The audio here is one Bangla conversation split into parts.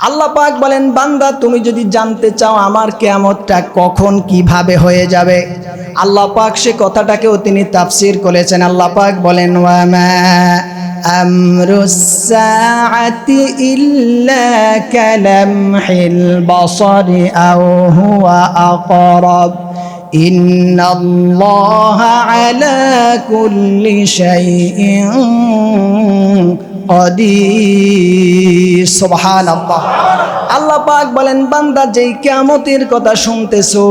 আল্লাহ পাক বলেন, বান্দা, তুমি যদি জানতে চাও আমার কেয়ামতটা কখন কীভাবে হয়ে যাবে? আল্লাহ পাক সে কথাটাকেও তিনি তাফসির করেছেন। আল্লাহ পাক বলেন আমরুসাআতি ইল্লা আলা কুল্লি শাইইন কদির সোহান আল্লাহ পাক বলেন, বান্দা যেই কেয়ামতের কথা শুনতেছো,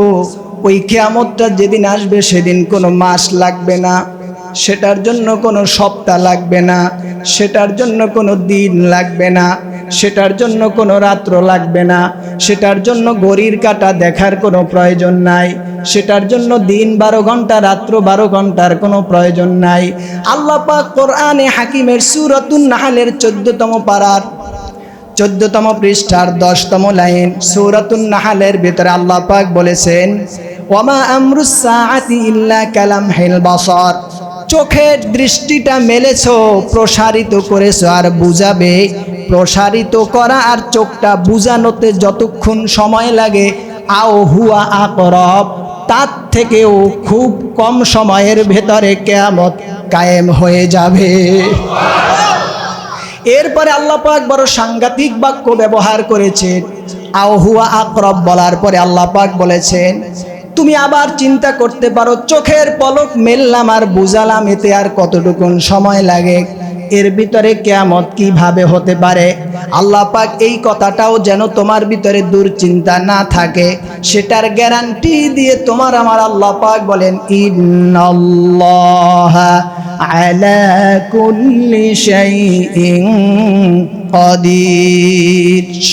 ওই কেয়ামতটা যেদিন আসবে সেদিন কোনো মাস লাগবে না, সেটার জন্য কোনো সপ্তাহ লাগবে না, সেটার জন্য কোনো দিন লাগবে না। সেটার জন্য কোনো রাত্র লাগবে না। সেটার জন্য ঘড়ির কাটা দেখার কোনো প্রয়োজন নাই। সেটার জন্য দিন বারো ঘণ্টা, রাত্র বারো ঘণ্টার কোনো প্রয়োজন নাই। আল্লাহ কোরআনে হাকিমের সুরতুন নাহালের চোদ্দতম পাড়ার চোদ্দতম পৃষ্ঠার দশতম লাইন সৌরাতুন নাহালের ভেতরে আল্লাহ পাক বলেছেন ওমা আমরুসাআতি ইল্লা কালাম হেল চোখের দৃষ্টিটা মেলেছ, প্রসারিত করেছ আর বুঝাবে। প্রসারিত করা আর চোখটা বুঝানোতে যতক্ষণ সময় লাগে, আও হুয়া আকরব। তার থেকেও খুব কম সময়ের ভেতরে কেয়ামত কায়েম হয়ে যাবে। এরপরে আল্লাহ পাক বড় সাংঘাতিক বাক্য ব্যবহার করেছেন। আহুয়া আকরব বলার পরে আল্লাপাক বলেছেন তুমি আবার চিন্তা করতে পারো, চোখের পলক মেললাম আর বুঝালাম এতে আর কতটুকুন সময় লাগে। এর ভিতরে কেয়ামত কীভাবে হতে পারে? আল্লাহ পাক এই কথাটাও যেন তোমার ভিতরে দুশ্চিন্তা না থাকে। সেটার গ্যারান্টি দিয়ে তোমার আমার আল্লাহ পাক বলেন, ইন্নাল্লাহ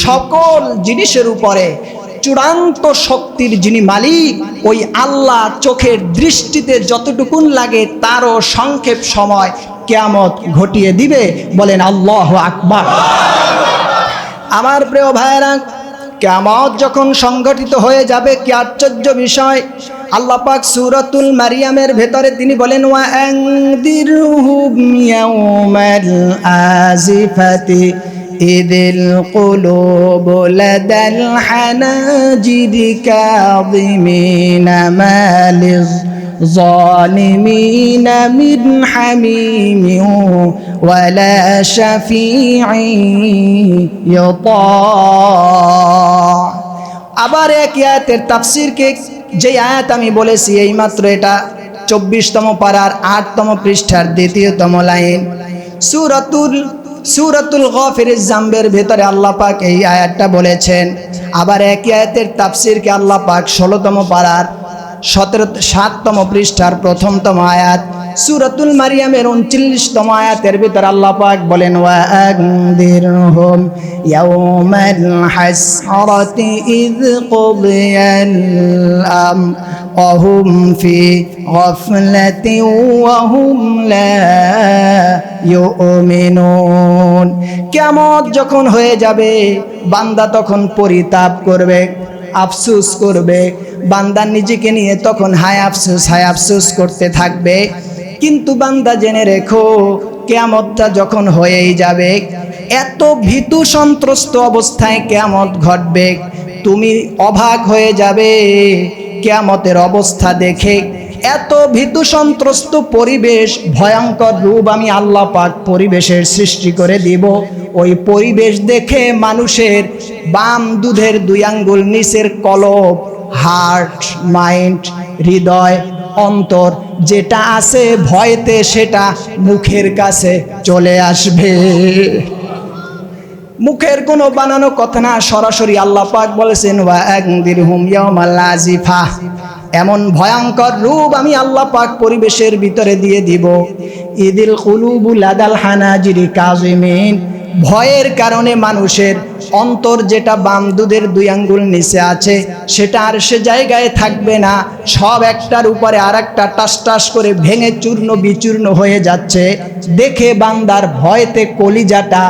সকল জিনিসের উপরে চূড়ান্ত শক্তির যিনি মালিক, ওই আল্লাহ চোখের দৃষ্টিতে যতটুকুন লাগে তারও সংক্ষেপ সময় কেয়ামত ঘটিয়ে দিবে, বলেন আল্লাহ আকবার। আমার প্রিয় ভাইরা কেমত যখন সংগঠিত হয়ে যাবে, কি আশ্চর্য বিষয়। আল্লাহ পাক সুরাতুল মারিয়ামের ভেতরে তিনি বলেন, ওয়া إذ القلوب لدى الحناجر كاظمين ما للظالمين من حميم ولا شفيع يطاع আবার এক আয়াতের তাফসিরকে যে আয়াত আমি বলেছি এইমাত্র এটা চব্বিশতম পাড়ার আটতম পৃষ্ঠার দ্বিতীয়তম লাইন সুরাতুল সুরাতুল গফিরের জাম্বের ভেতরে আল্লাহ পাক এই আয়াতটা বলেছেন। আবার একই আয়াতের তাফসিরকে আল্লাহ পাক ষোলোতম পাড়ার সতেরো, সাততম পৃষ্ঠার প্রথমতম আয়াত, সুরাতুল মারিয়ামের উনচল্লিশতম আয়াতের ভিতর আল্লাহ পাক বলেন ওয়াগদিরহুম ইউমিনুন। কিয়ামত যখন হয়ে যাবে, বান্দা তখন পরিতাপ করবে, আফসুস করবে। বান্দা নিজেকে নিয়ে তখন হাই আফসুস হাই আফসুস করতে থাকবে। কিন্তু বান্দা জেনে রেখো, কেয়ামতটা যখন হয়েই যাবে, এত ভীতু সন্ত্রস্ত অবস্থায় কেয়ামত ঘটবে। তুমি অভাগ হয়ে যাবে, কেয়ামতের অবস্থা দেখে। এত ভীতু সন্ত্রস্ত পরিবেশ, ভয়ঙ্কর রূপ আমি আল্লাহ পাক পরিবেশের সৃষ্টি করে দিব। ওই পরিবেশ দেখে মানুষের বাম দুধের দুই আঙ্গুল, নিচের কলব, হার্ট, মাইন্ড, হৃদয়, অন্তর, যেটা আছে ভয়তে সেটা মুখের কাছে চলে আসবে। মুখের কোনো বানানো কথা না, সরাসরি আল্লাহ পাক বলেছেন, ওয়া একদির হুম ইয়াউমাল আজিফা এমন ভয়ঙ্কর রূপ আমি আল্লাহ পাক পরিবেশের ভিতরে দিয়ে দিব। ইদিল কুলুবুল আদাল হানাজিরি কাজিমিন ভয়ের কারণে মানুষের অন্তর যেটা বাম দুধের দুই আঙ্গুল নিচে আছে, সেটা আর সে জায়গায় থাকবে না। সব একটার উপরে আর একটা টাস টাস করে ভেঙে চূর্ণ বিচূর্ণ হয়ে যাচ্ছে। দেখে বান্দার ভয়তে কলিজাটা,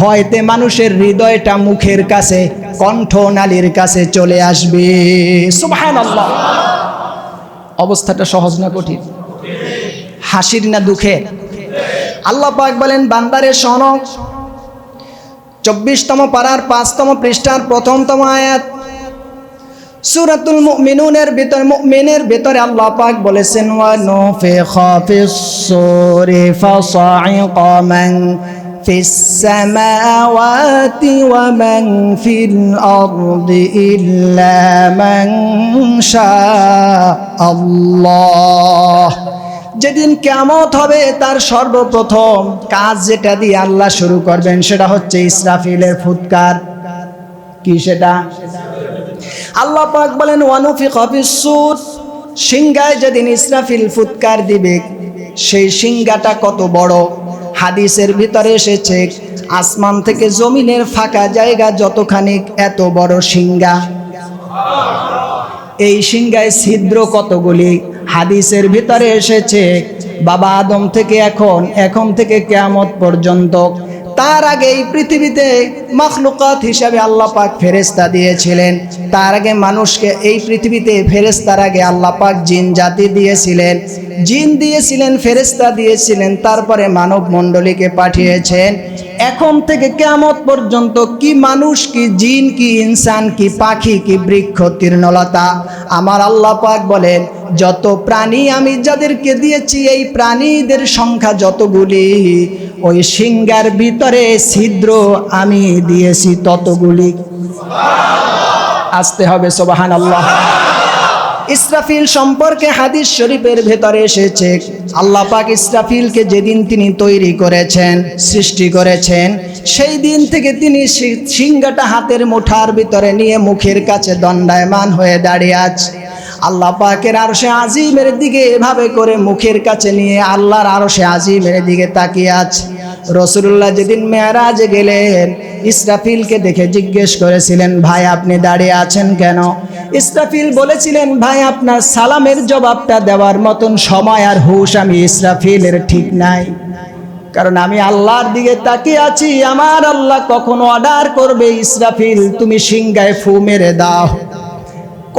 ভয়তে মানুষের হৃদয়টা মুখের কাছে, কণ্ঠনালীর কাছে চলে আসবে। সুবহান আল্লাহ অবস্থাটা সহজ না কঠিন? হাসির না দুঃখে আল্লাহ পাক বলেন, বান্দারে সনক চব্বিশতম পাড়ার পাঁচতম পৃষ্ঠার প্রথমতম আয়াত। সুরাতুল মুমিনুনের ভিতরে, মুমিনের ভিতরে আল্লাহ পাক বলেছেন, ওয়া নুফিখা ফিস সূরি ফাসাইকা মান সামাওয়াতি ওয়া মান ফিল আরদি ইল্লা মান শা আল্লাহ যেদিন কেমত হবে, তার সর্বপ্রথম কাজ যেটা দিয়ে আল্লাহ শুরু করবেন, সেটা হচ্ছে ইসরাফিলের ফুৎকার। কি সেটা? আল্লাহ পাক বলেন ওয়ানুফি কফিসুর সিংগায় যেদিন ইসরাফিল ফুৎকার দিবে, সেই সিংগাটা কত বড়? হাদিসের ভিতরে এসেছে, আসমান থেকে জমিনের ফাঁকা জায়গা যতখানি এত বড় সিংহা। এই সিংহায় ছিদ্র কতগুলি? হাদিসের ভিতরে এসেছে, বাবা আদম থেকে এখন এখন থেকে কেয়ামত পর্যন্ত তার আগে এই পৃথিবীতে মখলুকাত হিসাবে আল্লাহ পাক ফেরেস্তা দিয়েছিলেন। তার আগে মানুষকে এই পৃথিবীতে ফেরেস্তার আগে আল্লাহ পাক জিন জাতি দিয়েছিলেন। জিন দিয়েছিলেন ফেরেস্তা দিয়েছিলেন, তারপরে মানব মণ্ডলীকে পাঠিয়েছেন। এখন থেকে কেমত পর্যন্ত কি মানুষ, কি জিন, কি ইনসান, কি পাখি, কি বৃক্ষ, তৃণলতা? আমার আল্লাহ পাক বলেন, যত প্রাণী আমি যাদেরকে দিয়েছি, এই প্রাণীদের সংখ্যা যতগুলি ওই সিংগার ভিতরে ছিদ্র আমি দিয়েছি ততগুলি। আসতে হবে সোবাহান আল্লাহ ইসরাফিল সম্পর্কে হাদিস শরীফের ভেতরে এসেছে, আল্লাহ পাক ইসরাফিলকে যেদিন তিনি তৈরি করেছেন, সৃষ্টি করেছেন, সেই দিন থেকে তিনি সিংহাটা হাতের মুঠার ভিতরে নিয়ে মুখের কাছে দণ্ডায়মান হয়ে দাঁড়িয়ে আছে। আল্লাহ পাকের আরশে আজিমের দিকে এভাবে করে মুখের কাছে নিয়ে আল্লাহর আরশে আজিমের দিকে তাকিয়ে আছে। রসুল্লাহ যেদিন মেয়ারাজে গেলেন, ইসরাফিলকে দেখে জিজ্ঞেস করেছিলেন, ভাই, আপনি দাঁড়িয়ে আছেন কেন? ইসরাফিল বলেছিলেন, ভাই, আপনার সালামের জবাবটা দেওয়ার মতন সময় আর হুশ আমি ইসরাফিলের ঠিক নাই। কারণ আমি আল্লাহর দিকে তাকিয়ে আছি, আমার আল্লাহ কখন অর্ডার করবে, ইসরাফিল, তুমি সিংগায় ফু মেরে দাও।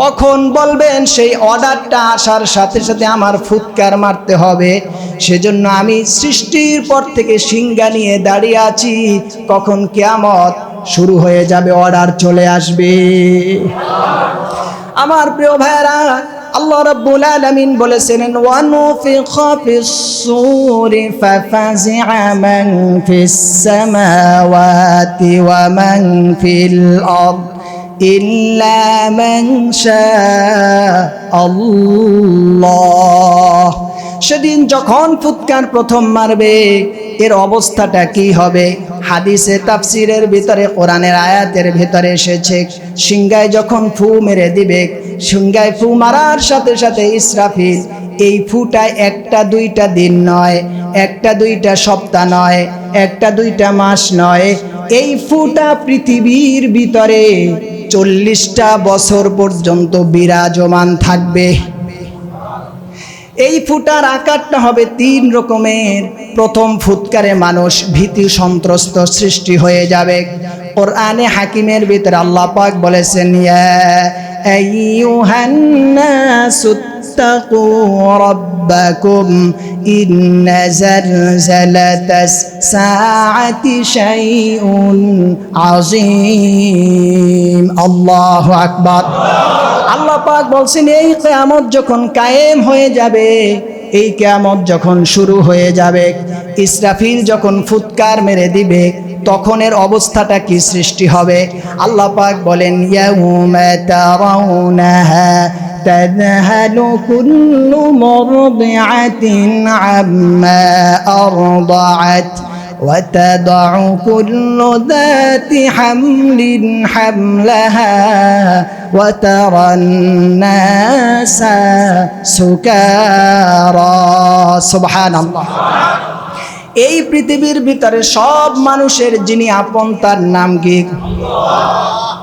কখন বলবেন সেই অর্ডারটা আসার সাথে সাথে আমার ফুৎকার মারতে হবে? সেজন্য আমি সৃষ্টির পর থেকে সিংহা নিয়ে দাঁড়িয়ে আছি। কখন কেয়ামত শুরু হয়ে যাবে, অর্ডার চলে আসবে। আমার প্রিয় ভাইরা আল্লাহ রাব্বুল আলামিন বলেছেন, ওয়ানুফিখা ফিস সূরি ফাফাজিআ মান ফিস সামাওয়াতি ওয়া মান ফিল আরদ। ইল্লা মান আল্লাহ সেদিন যখন ফুৎকার প্রথম মারবে, এর অবস্থাটা কি হবে? হাদিসে তাফসিরের ভিতরে, কোরআনের আয়াতের ভিতরে এসেছে সিংগায় যখন ফু মেরে দিবে সিংগায় ফু মারার সাথে সাথে ইসরাফিল, এই ফুটায় একটা দুইটা দিন নয়, একটা দুইটা সপ্তাহ নয়, একটা দুইটা মাস নয়, এই ফুটা পৃথিবীর ভিতরে চল্লিশটা বছর পর্যন্ত বিরাজমান থাকবে। এই ফুটার আকারটা হবে তিন রকমের। প্রথম ফুৎকারে মানুষ ভীতি সন্ত্রস্ত সৃষ্টি হয়ে যাবে। ওর আনে হাকিমের ভিতরে আল্লাহ পাক বলেছেন, ইয়া আইয়ুহান নাসু اتقوا ربكم إن زلزلة الساعة شيء عظيم الله أكبر আল্লাহ পাক বলছেন এই কেয়ামত যখন কায়েম হয়ে যাবে এই কেয়ামত যখন শুরু হয়ে যাবে ইসরাফিল যখন ফুৎকার মেরে দিবে তখন এর অবস্থাটা কি সৃষ্টি হবে আল্লাহ পাক বলেন ইয়াউমা তারাউনাহা تذهل كل مرضعة عما أرضعت وتضع كل ذات حمل حملها وترى الناس سكارى سبحان الله এই পৃথিবীর ভিতরে সব মানুষের যিনি আপন তার নাম কি?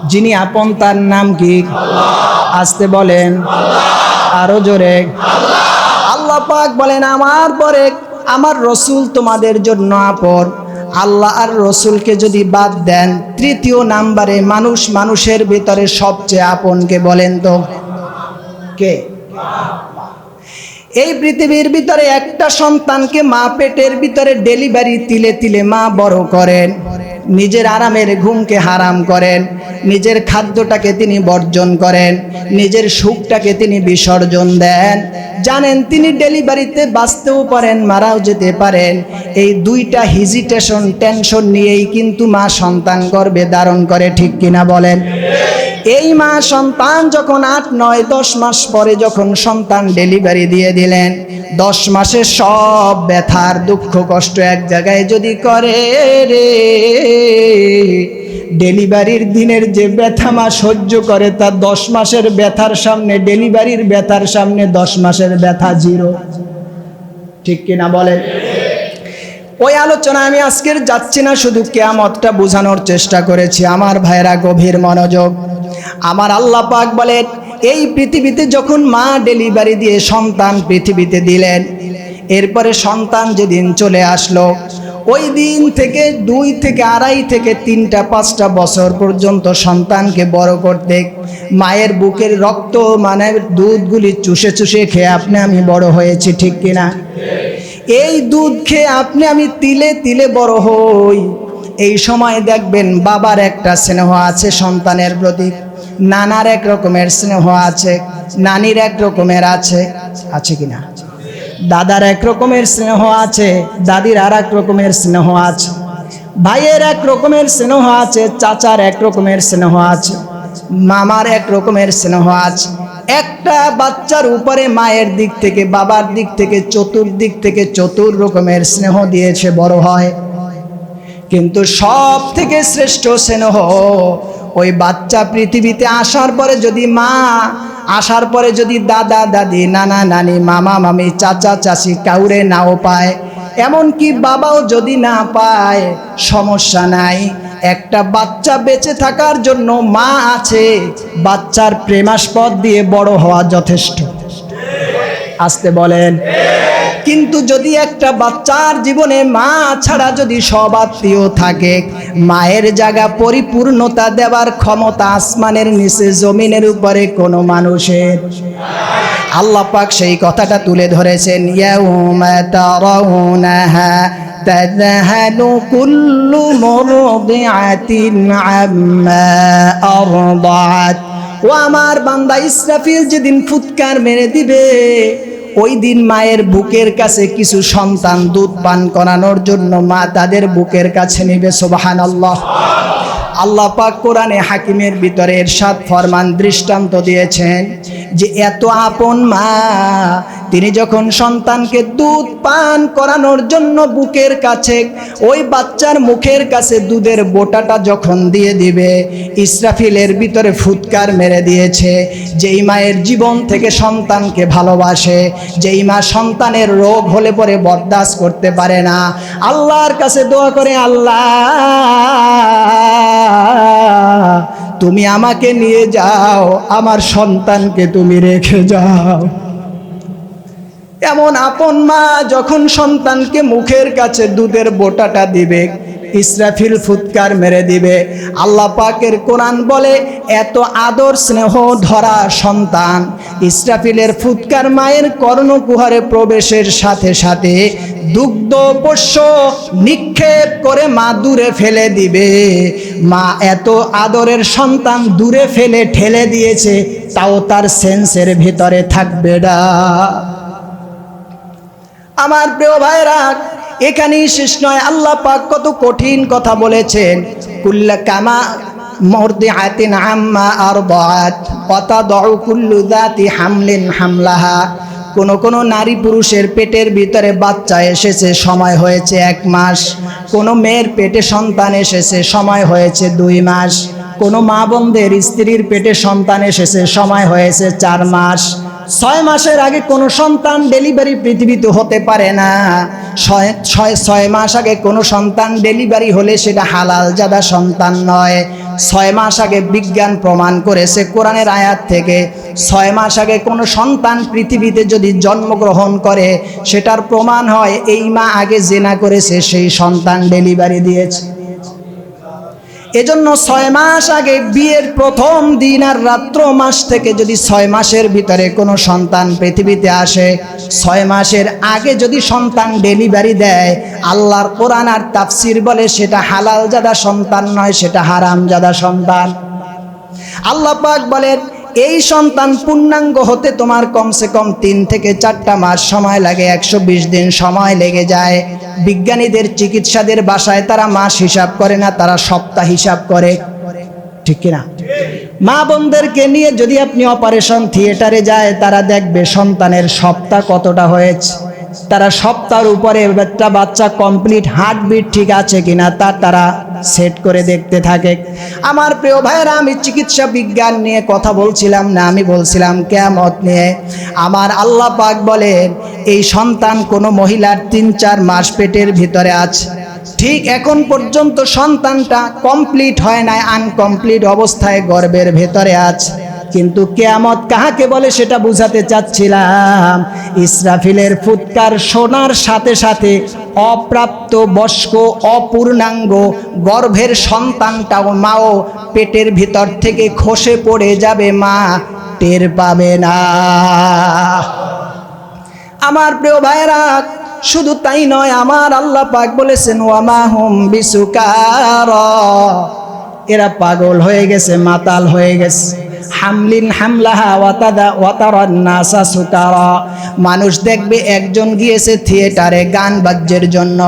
যিনি আপন তার নাম কি? আসতে বলেন। আরও জোরে। আল্লাহ পাক বলেন, আমার পরে আমার রসুল তোমাদের জন্য আপন। আল্লাহ আর রসুলকে যদি বাদ দেন, তৃতীয় নাম্বারে মানুষ মানুষের ভিতরে সবচেয়ে আপনকে বলেন তো কে? এই পৃথিবীর ভিতরে একটা সন্তানকে মা পেটের ভিতরে ডেলিভারি তিলে তিলে মা বড় করেন। নিজের আরামের ঘুমকে হারাম করেন। নিজের খাদ্যটাকে তিনি বর্জন করেন। নিজের সুখটাকে তিনি বিসর্জন দেন। জানেন, তিনি ডেলিভারিতে বাঁচতেও পারেন, মারাও যেতে পারেন। এই দুইটা হিজিটেশন টেনশন নিয়েই কিন্তু মা সন্তান গর্ভে ধারণ করে, ঠিক কিনা বলেন? এই মা সন্তান যখন আট, নয়, দশ মাস পরে যখন সন্তান ডেলিভারি দিয়ে দিলেন, দশ মাসে সব ব্যথার দুঃখ, কষ্ট এক জায়গায় যদি করে রে, ডেলিভারির দিনের যে ব্যথা মা সহ্য করে তার দশ মাসের ব্যথার সামনে, ডেলিভারির ব্যথার সামনে দশ মাসের ব্যথা জিরো। ঠিক কিনা বলেন? ওই আলোচনা আমি আজকের যাচ্ছি না, শুধু কেয়ামতটা বোঝানোর চেষ্টা করেছি। আমার ভাইরা গভীর মনোযোগ। আমার আল্লাহ পাক বলেন, এই পৃথিবীতে যখন মা ডেলিভারি দিয়ে সন্তান পৃথিবীতে দিলেন, এরপরে সন্তান যেদিন চলে আসলো, ওই দিন থেকে দুই থেকে আড়াই থেকে তিনটা, পাঁচটা বছর পর্যন্ত সন্তানকে বড় করতে মায়ের বুকের রক্ত মানে দুধগুলি চুষে চুষে খেয়ে আপনি আমি বড় হয়েছি, ঠিক কিনা? এই দুধ খেয়ে আপনি আমি তিলে তিলে বড় হই। এই সময় দেখবেন বাবার একটা স্নেহ আছে সন্তানের প্রতি, নানার এক রকমের স্নেহ আছে, নানির এক রকমের আছে আছে কিনা? দাদার এক রকমের স্নেহ আছে, দাদির আর এক রকমের স্নেহ আছে, ভাইয়ের এক রকমের স্নেহ আছে, চাচার এক রকমের স্নেহ আছে, মামার এক রকমের স্নেহ আছে। একটা বাচ্চার উপরে মায়ের দিক থেকে, বাবার দিক থেকে, চতুর্দিক থেকে চতুর রকমের স্নেহ দিয়েছে বড় হয়। কিন্তু সব থেকে শ্রেষ্ঠ স্নেহ ওই বাচ্চা পৃথিবীতে আসার পরে যদি মা, আসার পরে যদি দাদা, দাদি, নানা, নানি, মামা, মামি, চাচা, চাচি কাউরে নাও পায়, এমনকি বাবাও যদি না পায়, সমস্যা নাই। একটা বাচ্চা বেঁচে থাকার জন্য মা আছে। বাচ্চার প্রেমাস্পদ দিয়ে বড় হওয়া যথেষ্ট। আসতে বলেন। কিন্তু যদি একটা বাচ্চার জীবনে মা ছাড়া যদি সব আত্মীয় থাকে, মায়ের জায়গা পরিপূর্ণতা দেওয়ার ক্ষমতা আসমানের নিচে জমিনের উপরে কোনো মানুষের। আল্লাহ পাক সেই কথাটা তুলে ধরেছেন, ইয়াউমা তারাউনাহা تذهل كل مرضعة عما أرضعت ও আমার বান্দা ইসরাফিল যেদিন ফুৎকার মেরে দিবে ওই দিন মায়ের বুকের কাছে কিছু সন্তান দুধ পান করানোর জন্য মা তাদের বুকের কাছে নেবে সোবাহান আল্লাহ আল্লাহ পাক কোরআনে হাকিমের ভিতরে এরশাদ ফরমান দৃষ্টান্ত দিয়েছেন যে এত আপন মা, তিনি যখন সন্তানকে দুধ পান করানোর জন্য বুকের কাছে, ওই বাচ্চার মুখের কাছে দুধের বোটাটা যখন দিয়ে দিবে, ইসরাফিলের ভিতরে ফুৎকার মেরে দিয়েছে। যেই মায়ের জীবন থেকে সন্তানকে ভালোবাসে, যেই মা সন্তানের রোগ হলে পরে বরদাস্ত করতে পারে না। আল্লাহর কাছে দোয়া করে, আল্লাহ তুমি আমাকে নিয়ে যাও, আমার সন্তানকে তুমি রেখে যাও। এমন আপন মা যখন সন্তানকে মুখের কাছে দুধের বোটাটা দিবে, ইসরাফিল ফুৎকার মেরে দিবে। আল্লাহ পাকের কোরআন বলে, এত আদর স্নেহ ধরা সন্তান। ইসরাফিলের ফুৎকার মায়ের কর্ণকুহারে প্রবেশের সাথে সাথে দুগ্ধ পোষ্য নিক্ষেপ করে মা দূরে ফেলে দিবে। মা এত আদরের সন্তান দূরে ফেলে ঠেলে দিয়েছে, তাও তার সেন্সের ভিতরে থাকবে না। আমার প্রিয় ভাইরা, এখানেই শেষ নয়। আল্লাহ পাক কত কঠিন কথা বলেছেন। কুল্লা কামা মর্দি আতিন আম্মা আর বাত কথা দউ কুল্লু দাতি হামলিন হামলাহা। কোন কোন নারী পুরুষের পেটের ভিতরে বাচ্চা এসেছে, সময় হয়েছে এক মাস। কোন মেয়ের পেটে সন্তান এসেছে, সময় হয়েছে দুই মাস। কোন মা বোনদের স্ত্রীর পেটে সন্তান এসেছে, সময় হয়েছে চার মাস। ছয় মাসের আগে কোনো সন্তান ডেলিভারি পৃথিবীতে হতে পারে না। ছয় ছয় মাস আগে কোনো সন্তান ডেলিভারি হলে সেটা হালাল জাদা সন্তান নয়। ছয় মাস আগে বিজ্ঞান প্রমাণ করেছে, কোরআনের আয়াত থেকে ছয় মাস আগে কোনো সন্তান পৃথিবীতে যদি জন্মগ্রহণ করে, সেটার প্রমাণ হয়, এই মা আগে জেনা করেছে, সেই সন্তান ডেলিভারি দিয়েছে। এজন্য ছয় মাস আগে বিয়ের প্রথম দিন আর রাত্র মাস থেকে যদি ছয় মাসের ভিতরে কোনো সন্তান পৃথিবীতে আসে, ছয় মাসের আগে যদি সন্তান ডেলিভারি দেয়, আল্লাহর কোরআন আর তাফসির বলে সেটা হালাল জাদা সন্তান নয়, সেটা হারাম জাদা সন্তান। আল্লাহ পাক বলেন এই সন্তান পূর্ণাঙ্গ হতে তোমার কমসে কম তিন থেকে চারটা মাস সময় লাগে, একশো বিশ দিন সময় লেগে যায়। বিজ্ঞানীদের, চিকিৎসাদের বাসায় তারা মাস হিসাব করে না, তারা সপ্তাহ হিসাব করে। ঠিক কিনা? মা বোনদেরকে নিয়ে যদি আপনি অপারেশন থিয়েটারে যায়, তারা দেখবে সন্তানের সপ্তাহ কতটা হয়েছে। তারা সপ্তাহের উপরে একটা বাচ্চা কমপ্লিট হার্টবিট ঠিক আছে কিনা, তা তারা সেট করে দেখতে থাকে। আমার প্রিয় ভাইয়েরা, আমি চিকিৎসা বিজ্ঞান নিয়ে কথা বলছিলাম না, আমি বলছিলাম কেমত নিয়ে। আমার আল্লাহ পাক বলেন, এই সন্তান কোনো মহিলার তিন চার মাস পেটের ভিতরে আছে। ঠিক এখন পর্যন্ত সন্তানটা কমপ্লিট হয় নাই আনকমপ্লিট অবস্থায় গর্বের ভেতরে আছে। কিন্তু কেয়ামত কাহাকে বলে সেটা বুঝাতে চাচ্ছিলাম। ইসরাফিলের ফুৎকার শোনার সাথে সাথে অপ্রাপ্ত বয়স্ক অপূর্ণাঙ্গ গর্ভের সন্তানটাও মাও পেটের ভিতর থেকে খসে পড়ে যাবে, মা টের পাবে না। আমার প্রিয় ভাইরা শুধু তাই নয়, আমার আল্লাহ পাক বলেছেন ওয়ামা হুম বিসুকার। এরা পাগল হয়ে গেছে, মাতাল হয়ে গেছে। হামলিন হামলাহা ওয়াতাদা ওয়াতারান নাসা সুকারা মানুষ দেখবে একজন গিয়েছে থিয়েটারে গান বাজ্যের জন্য,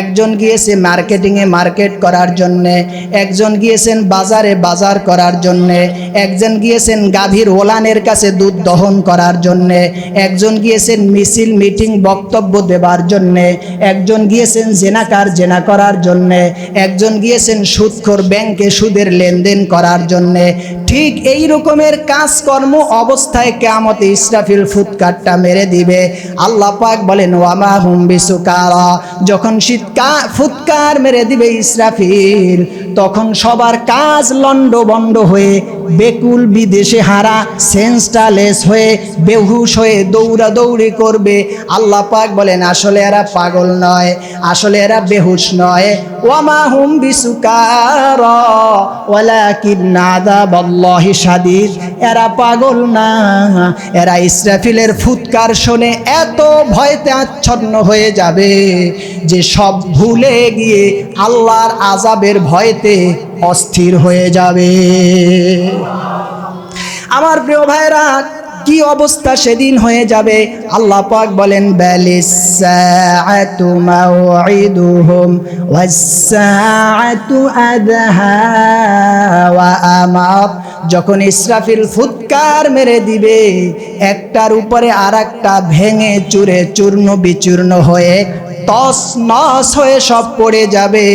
একজন গিয়েছে মার্কেটিংয়ে মার্কেট করার জন্যে, একজন গিয়েছেন বাজারে বাজার করার জন্যে, একজন গিয়েছেন গাভীর ওলানের কাছে দুধ দহন করার জন্যে, একজন গিয়েছেন মিছিল মিটিং বক্তব্য দেবার জন্যে, একজন গিয়েছেন জেনাকার জেনা করার জন্যে, একজন গিয়েছেন সুদখোর ব্যাংকে সুদের লেনদেন করার জন্যে। ঠিক এই রকমের কাজকর্ম অবস্থায় কেমতে ইসরাফিল ফুৎকারটা মেরে দিবে। আল্লাহ পাক বলেন ওয়ামা হুম বিসুকারা। যখন শীতকা ফুৎকার মেরে দিবে ইসরাফিল, তখন সবার কাজ লন্ড বন্ড হয়ে বেকুল বিদেশে হারা, সেন্সটালেস হয়ে বেহুশ হয়ে দৌড়া দৌড়ি করবে। আল্লাহ পাক বলেন, আসলে এরা পাগল নয়, আসলে এরা বেহুশ নয়। ওয়ামা হুম বিসুকার, ওয়ালাকিন আযাবাল্লাহি শাদীদ। এরা পাগল না, এরা ইসরাফিলের ফুৎকার শুনে এত ভয়তে আচ্ছন্ন হয়ে যাবে যে সব ভুলে গিয়ে আল্লাহর আজাবের ভয়তে অস্থির হয়ে যাবে। আমার প্রিয় ভাইরা কি অবস্থা সেদিন হয়ে যাবে? আল্লাহ পাক বলেন ওয়া যখন ইসরাফিল ফুৎকার মেরে দিবে, একটার উপরে আরেকটা ভেঙে চুরে চূর্ণ বিচূর্ণ হয়ে তস নস হয়ে সব পড়ে যাবে।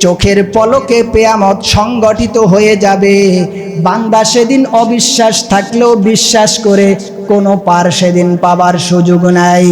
চোখের পলকে পেয়ামত সংগঠিত হয়ে যাবে। বান্দা সেদিন অবিশ্বাস থাকলেও বিশ্বাস করে কোনো পার সেদিন পাবার সুযোগ নাই।